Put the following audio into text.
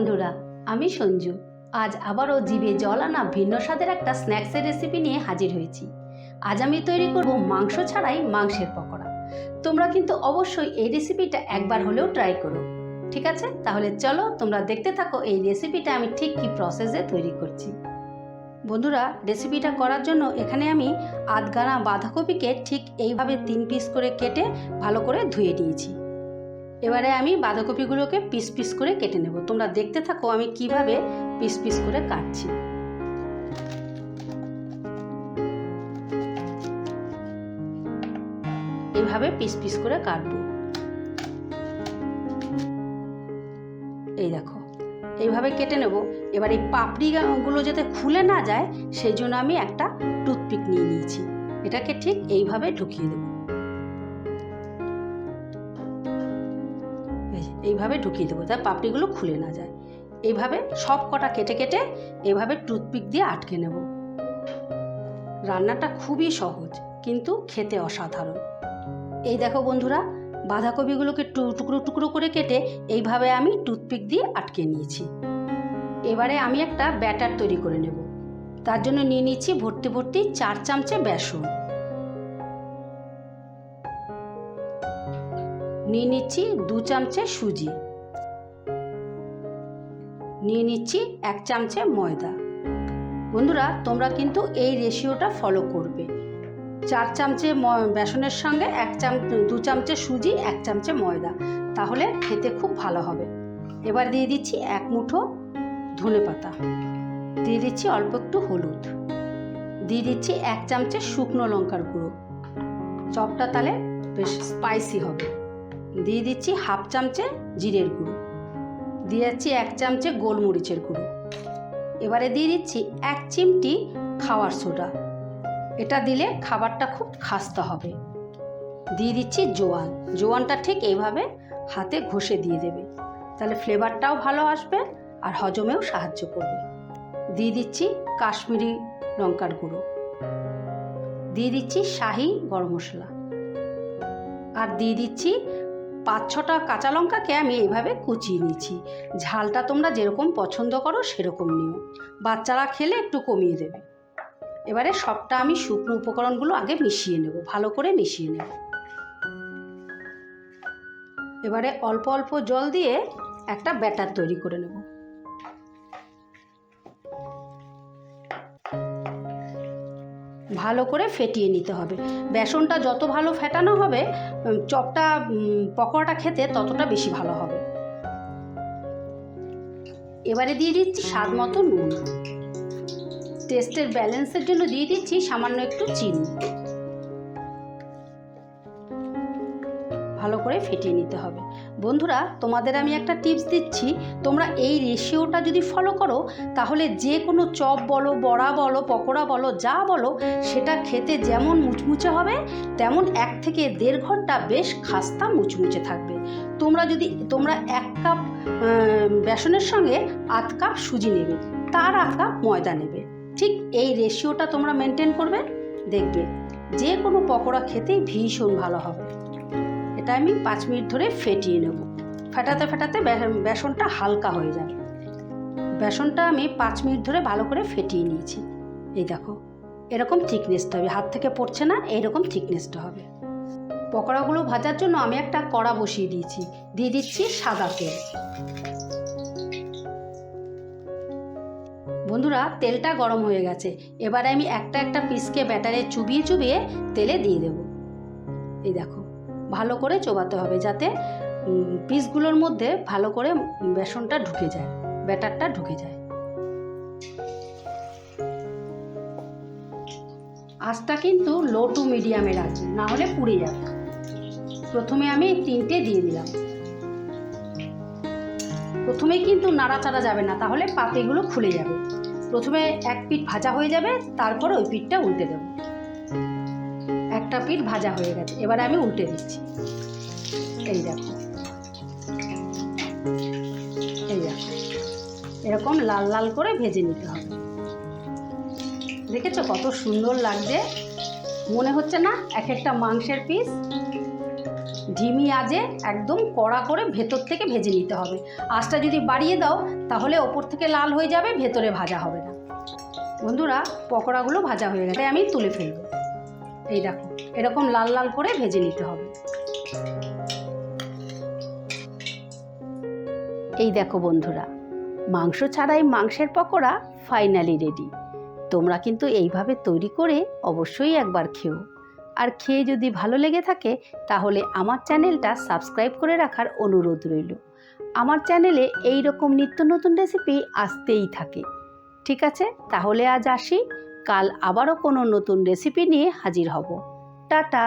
বন্ধুরা, আমি সঞ্জু। আজ আবারও জিভে জল আনা ভিন্ন স্বাদের একটা স্ন্যাক্সের রেসিপি নিয়ে হাজির হয়েছি। আজ আমি তৈরি করব মাংস ছাড়াই মাংসের পকোড়া। তোমরা কিন্তু অবশ্যই এই রেসিপিটা একবার হলেও ট্রাই করো। ঠিক আছে? তাহলে চলো তোমরা দেখতে থাকো এই রেসিপিটা আমি ঠিক কী প্রসেসে তৈরি করছি। বন্ধুরা রেসিপিটা করার জন্য এখানে আমি আধগানা বাঁধাকপিকে ঠিক এইভাবে তিন পিস করে কেটে ভালো করে ধুয়ে নিয়েছি। এবারে আমি বাঁধাকপিগুলোকে পিস পিস করে কেটে নেব। তোমরা দেখতে থাকো আমি কীভাবে পিস পিস করে কাটছি। এভাবে পিস পিস করে কাটবো। এই দেখো, এইভাবে কেটে নেব। এবার এই পাপড়িগুলো যাতে খুলে না যায়, সেই জন্য আমি একটা টুথপিক নিয়ে নিয়েছি। এটাকে ঠিক এইভাবে ঢুকিয়ে দেবো। এইভাবে ঢুকিয়ে দেবো তার পাপড়িগুলো খুলে না যায়। এইভাবে সব কটা কেটে কেটে এভাবে টুথপিক দিয়ে আটকে নেব। রান্নাটা খুবই সহজ, কিন্তু খেতে অসাধারণ। এই দেখো বন্ধুরা, বাঁধাকপিগুলোকে টুকরো টুকরো করে কেটে এইভাবে আমি টুথপিক দিয়ে আটকে নিয়েছি। এবারে আমি একটা ব্যাটার তৈরি করে নেব। তার জন্য নিয়ে নিচ্ছি ভর্তি ভর্তি চার চামচে বেসন। নিয়ে নিচ্ছি দু চামচে সুজি। নিয়ে নিচ্ছি এক চামচে ময়দা। বন্ধুরা, তোমরা কিন্তু এই রেশিওটা ফলো করবে। চার চামচে বেসনের সঙ্গে এক চাম, দু চামচে সুজি, এক চামচে ময়দা। তাহলে খেতে খুব ভালো হবে। এবার দিয়ে দিচ্ছি এক মুঠো ধনে পাতা। দিয়ে দিচ্ছি অল্প একটু হলুদ। দিয়ে দিচ্ছি এক চামচে শুকনো লঙ্কার গুঁড়ো। চপটা তাহলে বেশ স্পাইসি হবে। দিয়ে দিচ্ছি হাফ চামচে জিরের গুঁড়ো। দিয়ে যাচ্ছি এক চামচে গোলমরিচের গুঁড়ো। এবারে দিয়ে দিচ্ছি এক চিমটি খাওয়ার সোডা। এটা দিলে খাবারটা খুব খাস্তা হবে। দিয়ে দিচ্ছি জোয়ান। জোয়ানটা ঠিক এইভাবে হাতে ঘষে দিয়ে দেবে। তাহলে ফ্লেভারটাও ভালো আসবে আর হজমেও সাহায্য করবে। দিয়ে দিচ্ছি কাশ্মীরি লঙ্কার গুঁড়ো। দিয়ে দিচ্ছি শাহি গরম মশলা। আর দিয়ে দিচ্ছি পাঁচ ছটা কাঁচা লঙ্কাকে আমি এইভাবে কুচিয়ে নিয়েছি। ঝালটা তোমরা যেরকম পছন্দ করো সেরকম নিও। বাচ্চারা খেলে একটু কমিয়ে দেবে। এবারে সবটা আমি শুকনো উপকরণগুলো আগে মিশিয়ে নেব, ভালো করে মিশিয়ে নেব। এবারে অল্প অল্প জল দিয়ে একটা ব্যাটার তৈরি করে নেব। ভালো করে ফেটিয়ে নিতে হবে। বেসনটা যত ভালো ফেটানো হবে চপটা পকোড়াটা খেতে ততটা বেশি ভালো হবে। এবারে দিয়ে দিচ্ছি স্বাদ মতো নুন। টেস্টের ব্যালেন্সের জন্য দিয়ে দিচ্ছি সামান্য একটু চিনি। ভালো করে ফেটিয়ে নিতে হবে। বন্ধুরা, তোমাদের আমি একটা টিপস দিচ্ছি, তোমরা এই রেশিওটা যদি ফলো করো, তাহলে যে কোনো চপ বলো, বড়া বলো, পকোড়া বলো, যা বলো, সেটা খেতে যেমন মুচমুচে হবে, তেমন এক থেকে দেড় ঘণ্টা বেশ খাস্তা মুচমুচে থাকবে। তোমরা যদি, তোমরা এক কাপ বেসনের সঙ্গে আধ কাপ সুজি নেবে, তার আধ কাপ ময়দা নেবে। ঠিক এই রেশিওটা তোমরা মেনটেন করবে, দেখবে যে কোনো পকোড়া খেতেই ভীষণ ভালো হবে। এটা আমি পাঁচ মিনিট ধরে ফেটিয়ে নেব। ফেটাতে ফেটাতে বেসনটা হালকা হয়ে যাবে। বেসনটা আমি পাঁচ মিনিট ধরে ভালো করে ফেটিয়ে নিয়েছি। এই দেখো, এরকম থিকনেসটা হবে। হাত থেকে পড়ছে না এরকম থিকনেসটা হবে। পকোড়াগুলো ভাজার জন্য আমি একটা কড়া বসিয়ে দিয়েছি। দিয়ে দিচ্ছি সাদা তেল। বন্ধুরা, তেলটা গরম হয়ে গেছে। এবারে আমি একটা একটা পিসকে ব্যাটারে চুবিয়ে চুবিয়ে তেলে দিয়ে দেব। এই দেখো ভালো করে চোবাতে হবে যাতে পিসগুলোর মধ্যে ভালো করে বেসনটা ঢুকে যায়, ব্যাটারটা ঢুকে যায়। আঁচটা কিন্তু লো টু মিডিয়ামে রাখবে না হলে পুড়ে যাবে। প্রথমে আমি তিনটে দিয়ে দিলাম। প্রথমে কিন্তু নাড়াচাড়া যাবে না, তাহলে পাপড়িগুলো খুলে যাবে। প্রথমে এক পিঠ ভাজা হয়ে যাবে, তারপর ওই পিঠটা উল্টে দেবো। একটা পিঠ ভাজা হয়ে গেছে। এবারে আমি উল্টে দিচ্ছি। এই দেখো। এই দেখো। এরকম লাল লাল করে ভেজে নিতে হবে। দেখেছ কত সুন্দর লাগছে? মনে হচ্ছে না এক একটা মাংসের পিস ধিমি আজে একদম কড়া করে ভেতর থেকে ভেজে নিতে হবে। আঁচটা যদি বাড়িয়ে দাও, তাহলে ওপর থেকে লাল হয়ে যাবে, ভেতরে ভাজা হবে না। বন্ধুরা, পকোড়াগুলো ভাজা হয়ে গেছে আমি তুলে ফেলব। এই দেখো, এরকম লাল লাল করে ভেজে নিতে হবে। এই দেখো বন্ধুরা, মাংস ছাড়াই মাংসের পকোড়া ফাইনালি রেডি তোমরা কিন্তু এইভাবে তৈরি করে অবশ্যই একবার খেও। আর খেয়ে যদি ভালো লেগে থাকে, তাহলে আমার চ্যানেলটা সাবস্ক্রাইব করে রাখার অনুরোধ রইল। আমার চ্যানেলে এই রকম নিত্য নতুন রেসিপি আসতেই থাকে। ঠিক আছে? তাহলে আজ আসি। কাল আবারও কোনো নতুন রেসিপি নিয়ে হাজির হব। টাটা!